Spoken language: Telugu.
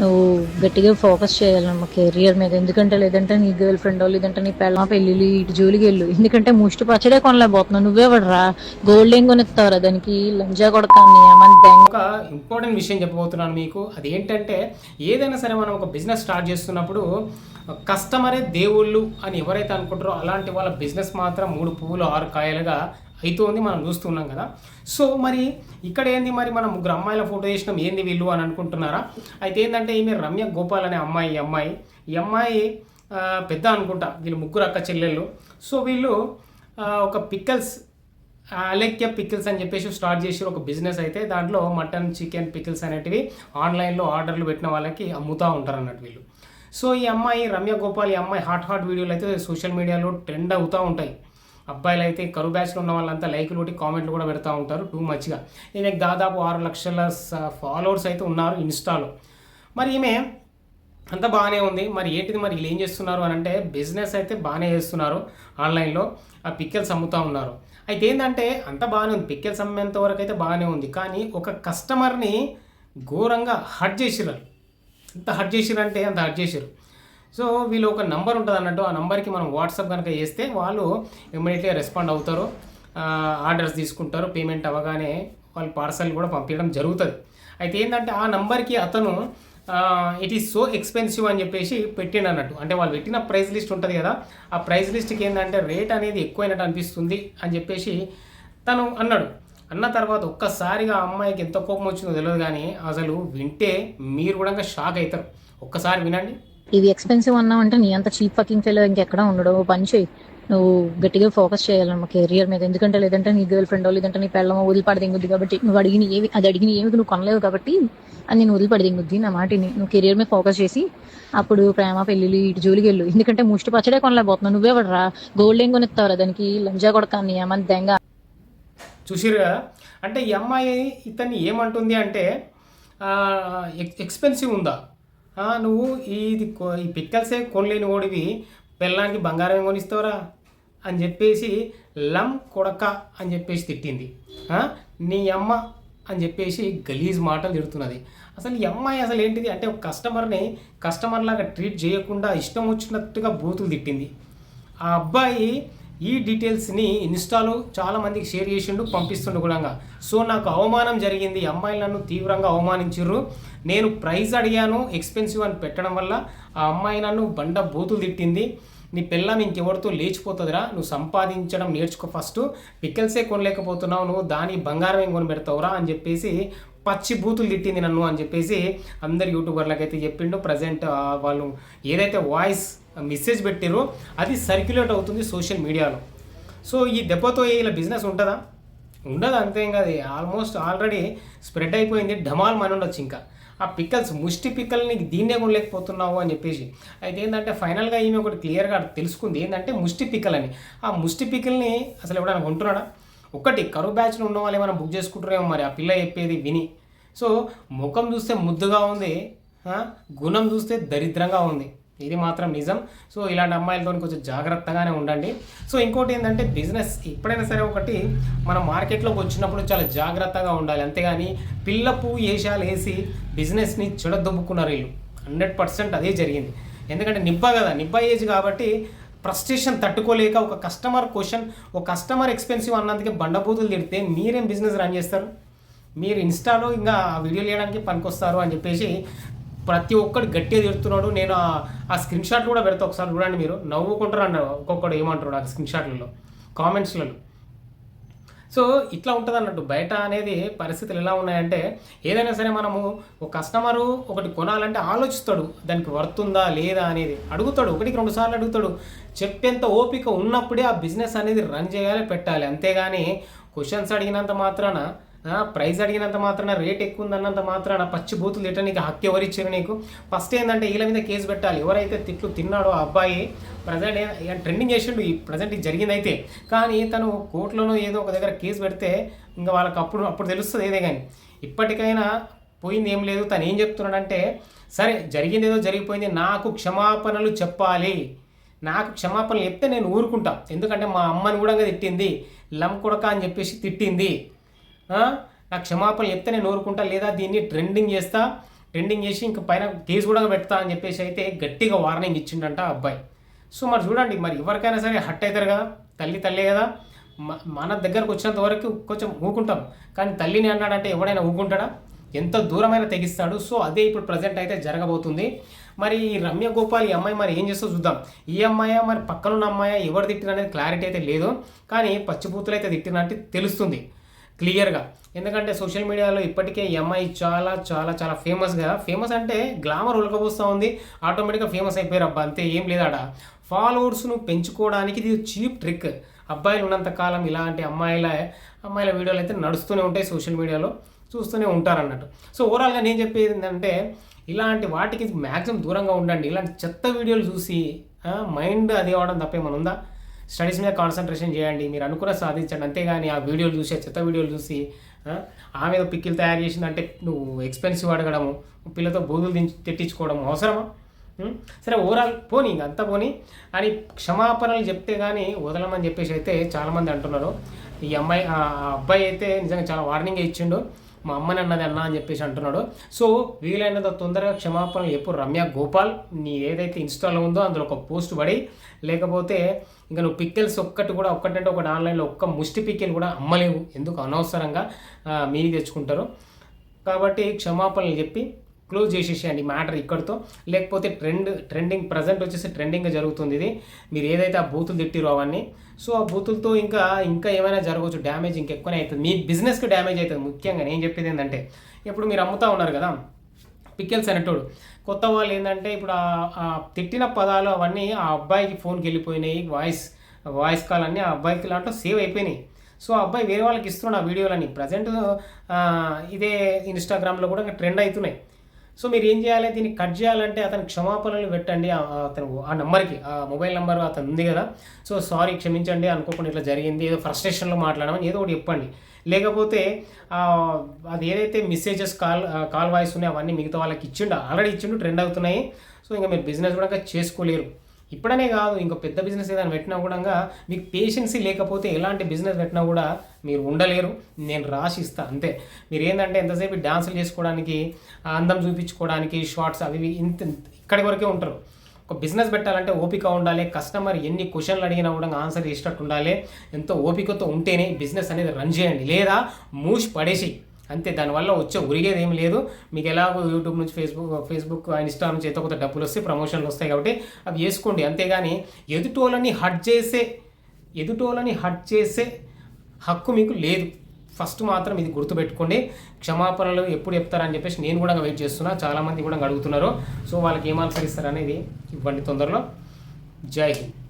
నువ్వు గట్టిగా ఫోకస్ చేయాలమ్మా కెరియర్ మీద. ఎందుకంటే లేదంటే నీ గర్ల్ ఫ్రెండ్ లేదంటే నీ పెళ్ళ పెళ్ళిళ్ళు ఇటు జోలికి వెళ్ళు. ఎందుకంటే ముష్టి పచ్చడే కొనలేకపోతున్నావు నువ్వే వాడరా గోల్డ్ ఏం కొనిస్తావురా దానికి? లంజా కొడతాను ఒక ఇంపార్టెంట్ విషయం చెప్పబోతున్నాను మీకు. అదేంటంటే ఏదైనా సరే మనం ఒక బిజినెస్ స్టార్ట్ చేస్తున్నప్పుడు కస్టమరే దేవుళ్ళు అని ఎవరైతే అనుకుంటారో అలాంటి వాళ్ళ బిజినెస్ మాత్రం మూడు పువ్వులు ఆరు కాయలుగా అవుతుంది మనం చూస్తున్నాం కదా. సో మరి ఇక్కడ ఏంది మరి మనం ముగ్గురు అమ్మాయిల ఫోటో చేసినాం ఏంది వీళ్ళు అని అనుకుంటున్నారా? అయితే ఏంటంటే ఈమె రమ్య గోపాల్ అనే అమ్మాయి ఈ అమ్మాయి. ఈ అమ్మాయి పెద్ద అనుకుంటా వీళ్ళు ముగ్గురు అక్క చెల్లెళ్ళు. సో వీళ్ళు ఒక పిక్కల్స్ అలెక్య పికిల్స్ అని చెప్పేసి స్టార్ట్ చేసి ఒక బిజినెస్ అయితే. దాంట్లో మటన్ చికెన్ పికిల్స్ అనేటివి ఆన్లైన్లో ఆర్డర్లు పెట్టిన వాళ్ళకి అమ్ముతూ ఉంటారు అన్నట్టు వీళ్ళు. సో ఈ అమ్మాయి రమ్య గోపాల్ ఈ అమ్మాయి హాట్ హాట్ వీడియోలు అయితే సోషల్ మీడియాలో ట్రెండ్ అవుతూ ఉంటాయి. అబ్బాయిలు అయితే కరు బ్యాచ్లో ఉన్న వాళ్ళంతా లైక్లు ఒకటి కామెంట్లు కూడా పెడతా ఉంటారు టూ మచ్గా. ఈమె దాదాపు ఆరు లక్షల ఫాలోవర్స్ అయితే ఉన్నారు ఇన్స్టాలో. మరి ఈమె అంతా బాగానే ఉంది. మరి ఏంటిది మరి వీళ్ళు ఏం చేస్తున్నారు అని అంటే బిజినెస్ అయితే బాగానే చేస్తున్నారు ఆన్లైన్లో. ఆ పిక్కెల్స్ అమ్ముతూ ఉన్నారు. అయితే ఏంటంటే అంత బాగానే ఉంది. పిక్కెల్స్ అమ్మేంత వరకు అయితే బాగానే ఉంది. కానీ ఒక కస్టమర్ని ఘోరంగా హట్ చేసిరారు. ఎంత హట్ చేసిరంటే అంత హట్ చేసిరు సో వీళ్ళు ఒక నంబర్ ఉంటుంది అన్నట్టు. ఆ నంబర్కి మనం వాట్సాప్ కనుక చేస్తే వాళ్ళు ఇమ్మీడియట్గా రెస్పాండ్ అవుతారు. ఆర్డర్స్ తీసుకుంటారు. పేమెంట్ అవ్వగానే వాళ్ళు పార్సల్ కూడా పంపించడం జరుగుతుంది. అయితే ఏంటంటే ఆ నంబర్కి అతను ఇట్ ఈస్ సో ఎక్స్పెన్సివ్ అని చెప్పేసి పెట్టిండు అన్నట్టు. అంటే వాళ్ళు పెట్టిన ప్రైస్ లిస్ట్ ఉంటుంది కదా. ఆ ప్రైస్ లిస్ట్కి ఏంటంటే రేట్ అనేది ఎక్కువైనట్టు అనిపిస్తుంది అని చెప్పేసి తను అన్నాడు. అన్న తర్వాత ఒక్కసారిగా అమ్మాయికి ఎంత కోపం వచ్చిందో తెలియదు కానీ అసలు వింటే మీరు కూడా షాక్ అవుతారు. ఒక్కసారి వినండి. ఇవి ఎక్స్పెన్సివ్ అన్నావంటే నీ అంత చీప్ ఫకింగ్ ఫెలో ఇంకెక్కడ ఉండడు. పని చేయి నువ్వు గట్టిగా ఫోకస్ చేయాలమ్మా కెరియర్ మీద. ఎందుకంటే లేదంటే నీ గర్ల్ ఫ్రెండ్ లేదంటే నీ పెళ్ళమో వదిలిపడదింగుద్ది కాబట్టి నువ్వు అడిగిన ఏవి అది అడిగిన ఏమి నువ్వు కొనలేవు కాబట్టి అది నేను వదిలిపడదింగుద్ది నా మాటిని. నువ్వు కెరియర్ మీద ఫోకస్ చేసి అప్పుడు ప్రేమ పెళ్ళిళ్ళు ఇటు జోలికి వెళ్ళు. ఎందుకంటే ముష్టి పచ్చడే కొనలేకపోతున్నావు. నువ్వే పడరా. గోల్డ్ ఏం కొనిస్తావురా? దానికి లంజా కొడతాను ఏమని దెంగ. చూసిరా అంటే ఈ అమ్మాయి ఇతన్ని ఏమంటుంది అంటే ఎక్స్పెన్సివ్ ఉందా? నువ్వు ఇది కొ- ఈ పిక్కల్సే కొనలేని ఓడివి పిల్లానికి బంగారం కొనిస్తావురా అని చెప్పేసి లం కొడక అని చెప్పేసి తిట్టింది. నీ అమ్మ అని చెప్పేసి గలీజ్ మాటలు తిడుతున్నది. అసలు ఈ అమ్మాయి అసలు ఏంటిది? అంటే ఒక కస్టమర్ని కస్టమర్ లాగా ట్రీట్ చేయకుండా ఇష్టం వచ్చినట్టుగా బూతులు తిట్టింది. ఆ అబ్బాయి ఈ డీటెయిల్స్ని ఇన్స్టాలో చాలామందికి షేర్ చేసిండు పంపిస్తుండు కూడా సో నాకు అవమానం జరిగింది. అమ్మాయిలు నన్ను తీవ్రంగా అవమానించిర్రు. నేను ప్రైజ్ అడిగాను ఎక్స్పెన్సివ్ అని పెట్టడం వల్ల ఆ అమ్మాయి నన్ను బండ బూతులు తిట్టింది. నీ పిల్లం ఇంకెవరితో లేచిపోతుందిరా నువ్వు సంపాదించడం నేర్చుకో ఫస్ట్. పిక్కల్సే కొనలేకపోతున్నావు నువ్వు దాని బంగారం ఏం కొని పెడతావురా అని చెప్పేసి పచ్చి బూతులు తిట్టింది నన్ను అని చెప్పేసి అందరు యూట్యూబర్లకైతే చెప్పిండు. ప్రజెంట్ వాళ్ళు ఏదైతే వాయిస్ మెసేజ్ పెట్టారో అది సర్క్యులేట్ అవుతుంది సోషల్ మీడియాలో సో ఈ దెబ్బతో ఇలా బిజినెస్ ఉంటుందా? ఉండదు అంతేం కాదు ఆల్మోస్ట్ ఆల్రెడీ స్ప్రెడ్ అయిపోయింది. ఢమాల్ మన ఉండొచ్చు ఇంకా. ఆ పిక్కల్స్ ముష్టి పిక్కల్ని దీన్నే కొనలేకపోతున్నావు అని చెప్పేసి. అయితే ఏంటంటే ఫైనల్గా ఈమె ఒకటి క్లియర్గా తెలుసుకుంది. ఏంటంటే ముష్టి పిక్కల్ అని. ఆ ముష్టి పిక్కల్ని అసలు ఎవడైనా కొంటున్నాడా? ఒకటి కరువు బ్యాచ్లో ఉన్న వాళ్ళు ఏమైనా బుక్ చేసుకుంటారేమో మరి ఆ పిల్ల చెప్పేది విని. సో ముఖం చూస్తే ముద్దుగా ఉంది గుణం చూస్తే దరిద్రంగా ఉంది. ఇది మాత్రం నిజం. సో ఇలాంటి అమ్మాయిలతో కొంచెం జాగ్రత్తగానే ఉండండి. సో ఇంకోటి ఏంటంటే బిజినెస్ ఎప్పుడైనా సరే ఒకటి మన మార్కెట్లోకి వచ్చినప్పుడు చాలా జాగ్రత్తగా ఉండాలి. అంతేగాని పిల్ల పువ్వు వేషాలు వేసి బిజినెస్ని చెడదొబ్బుకున్నారు వీళ్ళు. హండ్రెడ్ పర్సెంట్ అదే జరిగింది. ఎందుకంటే నిబ్బ కదా నిబ్బ ఏజ్ కాబట్టి ఫ్రస్ట్రేషన్ తట్టుకోలేక ఒక కస్టమర్ క్వశ్చన్ ఒక కస్టమర్ ఎక్స్పెన్సివ్ అన్నందుకే బండబూతులు తిడితే మీరేం బిజినెస్ రన్ చేస్తారు? మీరు ఇన్స్టాలో ఇంకా ఆ వీడియోలు వేయడానికి పనికొస్తారు అని చెప్పేసి ప్రతి ఒక్కడు గట్టిగా తిడుతున్నాడు. నేను ఆ- స్క్రీన్ షాట్లు కూడా పెడతా ఒకసారి చూడండి మీరు. నవ్వుకుంటారు అన్నారు ఒక్కొక్కడు ఏమంటారు ఆ స్క్రీన్ షాట్లలో? కామెంట్స్లలో. సో ఇట్లా ఉంటుంది అన్నట్టు. బయట అనేది పరిస్థితులు ఎలా ఉన్నాయంటే ఏదైనా సరే మనము ఒక కస్టమరు ఒకటి కొనాలంటే ఆలోచిస్తాడు. దానికి వర్తుందా లేదా అనేది అడుగుతాడు. ఒకటికి రెండు సార్లు అడుగుతాడు. చెప్పేంత ఓపిక ఉన్నప్పుడే ఆ బిజినెస్ అనేది రన్ చేయాలి పెట్టాలి. అంతేగాని క్వశ్చన్స్ అడిగినంత మాత్రాన ప్రైజ్ అడిగినంత మాత్రాన రేట్ ఎక్కువ ఉందన్నంత మాత్రాన పచ్చి బూతులు తిట్ట నీకు హక్కు ఎవరు ఇచ్చారు నీకు? ఫస్ట్ ఏంటంటే వీళ్ళ మీద కేసు పెట్టాలి. ఎవరైతే తిట్లు తిన్నాడో ఆ అబ్బాయి ప్రజెంట్ ట్రెండింగ్ చేసిండు. ఈ ప్రజెంట్ జరిగిందైతే. కానీ తను కోర్టులోనో ఏదో ఒక దగ్గర కేసు పెడితే ఇంకా వాళ్ళకి అప్పుడు అప్పుడు తెలుస్తుంది ఏదే కానీ ఇప్పటికైనా పోయింది ఏం లేదు. తను ఏం చెప్తున్నాడంటే సరే జరిగింది ఏదో జరిగిపోయింది. నాకు క్షమాపణలు చెప్పాలి. నాకు క్షమాపణలు చెప్తే నేను ఊరుకుంటా. ఎందుకంటే మా అమ్మని కూడా తిట్టింది. లం కొడక అని చెప్పేసి తిట్టింది. నాకు క్షమాపణలు చెప్తే నేను ఊరుకుంటా లేదా దీన్ని ట్రెండింగ్ చేస్తా. ట్రెండింగ్ చేసి ఇంక పైన కేసు కూడా పెడతా అని చెప్పేసి అయితే గట్టిగా వార్నింగ్ ఇచ్చిండంట అబ్బాయి. సో మరి చూడండి మరి ఎవరికైనా సరే హట్ అవుతారు కదా తల్లి తల్లే కదా. మన దగ్గరకు వచ్చినంత వరకు కొంచెం ఊకుంటాం. కానీ తల్లిని అన్నాడంటే ఎవడైనా ఊకుంటాడా? ఎంత దూరమైనా తెగిస్తాడు. సో అదే ఇప్పుడు ప్రజెంట్ అయితే జరగబోతుంది. మరి ఈ రమ్య గోపాల్ ఈ అమ్మాయి మరి ఏం చేస్తో చూద్దాం. ఈ అమ్మాయి మరి పక్కనున్న అమ్మాయి ఎవరు తిట్టిన అనేది క్లారిటీ అయితే లేదు. కానీ పచ్చిపూతులు అయితే తిట్టినట్టు తెలుస్తుంది. క్లియర్గా. ఎందుకంటే సోషల్ మీడియాలో ఇప్పటికే ఎంఐ చాలా చాలా చాలా ఫేమస్గా ఫేమస్ అంటే గ్లామర్ ఉలకబోస్తూ ఉంది. ఆటోమేటిక్గా ఫేమస్ అయిపోయారు. అబ్బా అంతే ఏం లేదాడ? ఫాలోవర్స్ను పెంచుకోవడానికి ఇది చీప్ ట్రిక్. అబ్బాయిలు ఉన్నంత కాలం ఇలాంటి అమ్మాయిల అమ్మాయిల వీడియోలు అయితే నడుస్తూనే ఉంటాయి సోషల్ మీడియాలో. చూస్తూనే ఉంటారన్నట్టు. సో ఓవరాల్గా నేను చెప్పేది ఏంటంటే ఇలాంటి వాటికి మ్యాక్సిమం దూరంగా ఉండండి. ఇలాంటి చెత్త వీడియోలు చూసి మైండ్ అది అవ్వడం తప్పేమనుందా ఉందా? స్టడీస్ మీద కాన్సన్ట్రేషన్ చేయండి మీరు అనుకున్న సాధించండి. అంతేగాని ఆ వీడియోలు చూసి ఆ చెత్త వీడియోలు చూసి ఆ, ఆమె ఏదో పిక్కిలు తయారు చేసిందంటే నువ్వు ఎక్స్పెన్సివ్ అడగడము పిల్లతో బూదులు దించి తెట్టించుకోవడం అవసరమా? సరే ఓవరాల్ పోనీ ఇంక అంతా పోనీ. అని క్షమాపణలు చెప్తే కానీ వదలమని చెప్పేసి అయితే చాలామంది అంటున్నారు. ఈ అమ్మాయి ఆ అబ్బాయి అయితే నిజంగా చాలా వార్నింగ్ ఇచ్చిండు. మా అమ్మని అన్నది అన్న అని చెప్పేసి అంటున్నాడు. సో వీలైనంత తొందరగా క్షమాపణలు ఎప్పుడు రమ్య గోపాల్ నీ ఏదైతే ఇన్స్టాలో ఉందో అందులో ఒక పోస్ట్ పడి లేకపోతే ఇంకా నువ్వు పిక్కెల్స్ ఒక్కటి కూడా ఒక్కటంటే ఒకటి ఆన్లైన్లో ఒక్క ముష్టి పిక్కెల్ కూడా అమ్మలేవు. ఎందుకు అనవసరంగా మీరు తెచ్చుకుంటారు? కాబట్టి క్షమాపణలు చెప్పి క్లోజ్ చేసేసేయండి మ్యాటర్ ఇక్కడితో. లేకపోతే ట్రెండ్ ట్రెండింగ్ ప్రజెంట్ వచ్చేసి ట్రెండింగ్ జరుగుతుంది ఇది. మీరు ఏదైతే ఆ బూతులు తిట్టిరో అవన్నీ. సో ఆ బూతులతో ఇంకా ఇంకా ఏమైనా జరగవచ్చు డ్యామేజ్ ఇంకెక్కువనే అవుతుంది. మీ బిజినెస్కి డ్యామేజ్ అవుతుంది ముఖ్యంగా. నేను చెప్పేది ఏంటంటే ఇప్పుడు మీరు అమ్ముతా ఉన్నారు కదా పిక్కెల్స్ అనేటోడు కొత్త వాళ్ళు ఏంటంటే ఇప్పుడు ఆ- తిట్టిన పదాలు అవన్నీ ఆ అబ్బాయికి ఫోన్కి వెళ్ళిపోయినాయి వాయిస్ వాయిస్ కాల్ అన్నీ ఆ అబ్బాయికి లాంటి సేవ్ అయిపోయినాయి. సో ఆ అబ్బాయి వేరే వాళ్ళకి ఇస్తున్నాడు ఆ వీడియోలని ప్రజెంట్ ఇదే ఇన్స్టాగ్రామ్లో కూడా ట్రెండ్ అవుతున్నాయి. సో మీరు ఏం చేయాలి? దీన్ని కట్ చేయాలంటే అతను క్షమాపణలు పెట్టండి. ఆ- అతను ఆ నెంబర్కి ఆ మొబైల్ నెంబర్ అతను ఉంది కదా. సో సారీ క్షమించండి అనుకోకుండా ఇట్లా జరిగింది. ఏదో ఫ్రస్ట్రేషన్లో మాట్లాడమని ఏదో ఒకటి చెప్పండి. లేకపోతే అది ఏదైతే మెసేజెస్ కాల్ కాల్ వాయిస్ ఉన్నాయో అవన్నీ మిగతా వాళ్ళకి ఇచ్చిండు. ఆల్రెడీ ఇచ్చిండు ట్రెండ్ అవుతున్నాయి. సో ఇంకా మీరు బిజినెస్ కూడా చేసుకోలేరు. ఇప్పుడనే కాదు ఇంకో పెద్ద బిజినెస్ ఏదైనా పెట్టినా కూడా మీకు పేషెన్సీ లేకపోతే ఎలాంటి బిజినెస్ పెట్టినా కూడా మీరు ఉండలేరు. నేను రాసిస్తా అంతే. మీరు ఏంటంటే ఎంతసేపు డాన్సులు చేసుకోవడానికి అందం చూపించుకోవడానికి షార్ట్స్ అవి ఇంత ఇక్కడి వరకే ఉంటారు. ఒక బిజినెస్ పెట్టాలంటే ఓపిక ఉండాలి కస్టమర్ ఎన్ని క్వశ్చన్లు అడిగినా కూడా ఆన్సర్ చేసేటట్టు ఉండాలి. ఎంతో ఓపికతో ఉంటేనే బిజినెస్ అనేది రన్ చేయండి. లేదా మూసి పడేసి అంతే దానివల్ల వచ్చే ఉరిగేది ఏం లేదు. మీకు ఎలాగో యూట్యూబ్ నుంచి ఫేస్బుక్ ఫేస్బుక్ ఇన్స్టా నుంచి ఏదో కొత్త డబ్బులు వస్తే ప్రమోషన్లు వస్తాయి కాబట్టి అవి వేసుకోండి. అంతేగాని ఎదుటోళ్ళని హట్ చేసే ఎదుటోళ్ళని హట్ చేసే హక్కు మీకు లేదు. ఫస్ట్ మాత్రం ఇది గుర్తుపెట్టుకోండి. క్షమాపణలు ఎప్పుడు చెప్తారని చెప్పేసి నేను కూడా వెయిట్ చేస్తున్నా. చాలామంది కూడా అడుగుతున్నారు. సో వాళ్ళకి ఏం ఆన్సర్ ఇస్తారనేది ఇవ్వండి తొందరలో. జై హింద్.